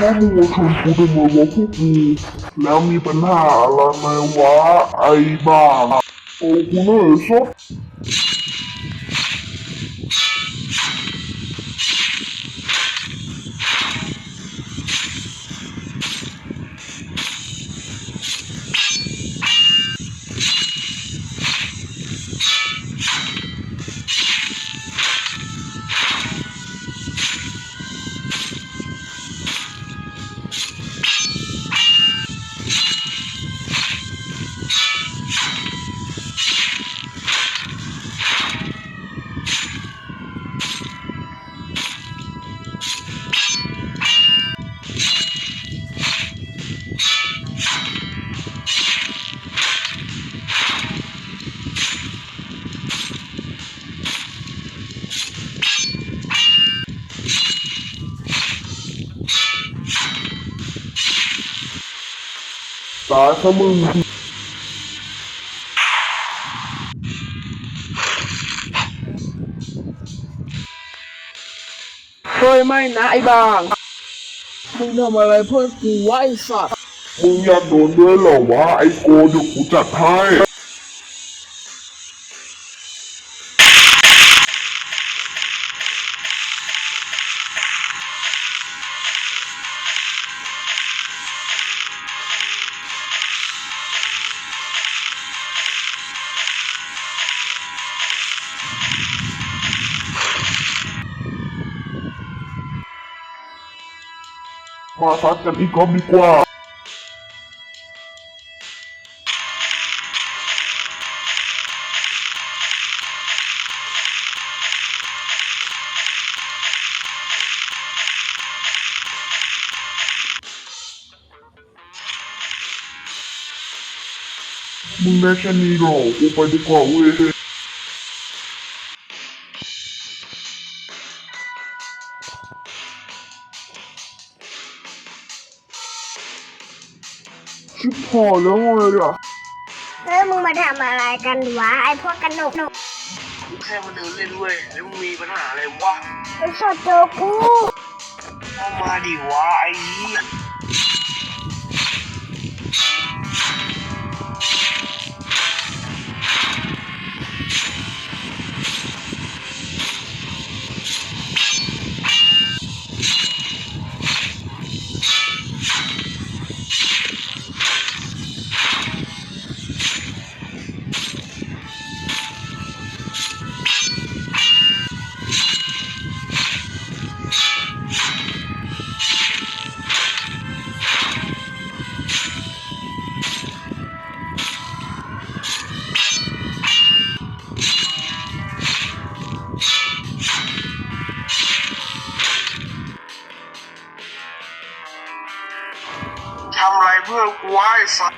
ว่ามึงมาชวนกูทำไมวะพวกกูแล้วมีปัญหาอะไรไหมวะไอ้บ้าโอ้กูเหนื่อยสัส ตายขมึงเฮ้ยไม่นะไอ้บาง มึงทำอะไรเพื่อนกูวะไอ้สัตว์มึงอยากโดนด้วยเหรอวะไอ้โกเดี๋ยวกูจัดให้ มาซัดกันอีกครอบดีกว่า มึงได้แค่นี้หรอกูไปดีกว่าเว้ย ชิบพอแล้วไงล่ะเฮ้ยมึงมาทำอะไรกันวะไอพวกกันหนกหนกกูแค่มาเดินเล่นเว้ยแล้วมึงมีปัญหาอะไรวะไอสดเจอกูเข้ามาดิวะไอ้เหี้ย กูว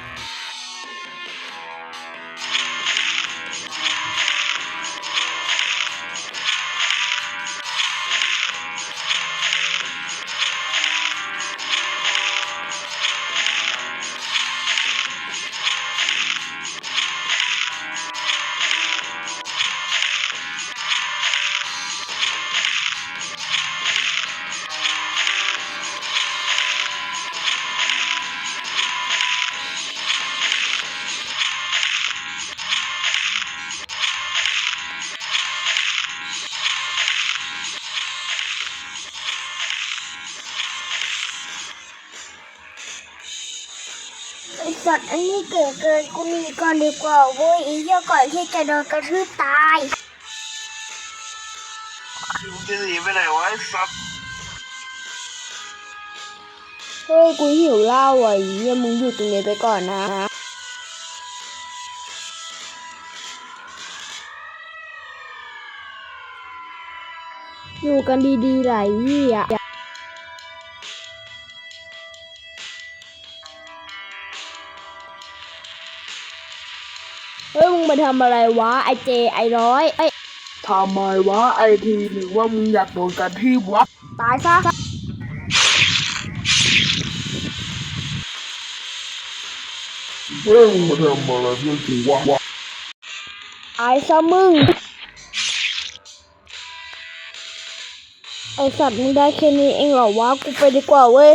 ะไอ้สัตว์อันนี้เก๋เกินกูหนีก่อนดีกว่าเว้ยไอเหี้ยก่อนที่จะโดนกระทืบตาย มึงจะหนีไปไหนวะไอ้สัตว์เฮ้ยกูหิวเหล้าอะไอ้เหี้ยมึงอยู่ตรงนี้ไปก่อนนะอยู่กันดีๆไหลเหี้ย เฮ้ยมึงมาทำอะไรวะไอเจไอร้อยไอยทำไมวะไอทีหรือว่ามึงอยากโดนกระทืบวะตายซะเฮ้ยมึงมาทำอะไรเพื่อนกูวะไอซะมึงไอสัตว์มึงได้แค่นี้เองเหรอวะกูไปดีกว่าเว้ย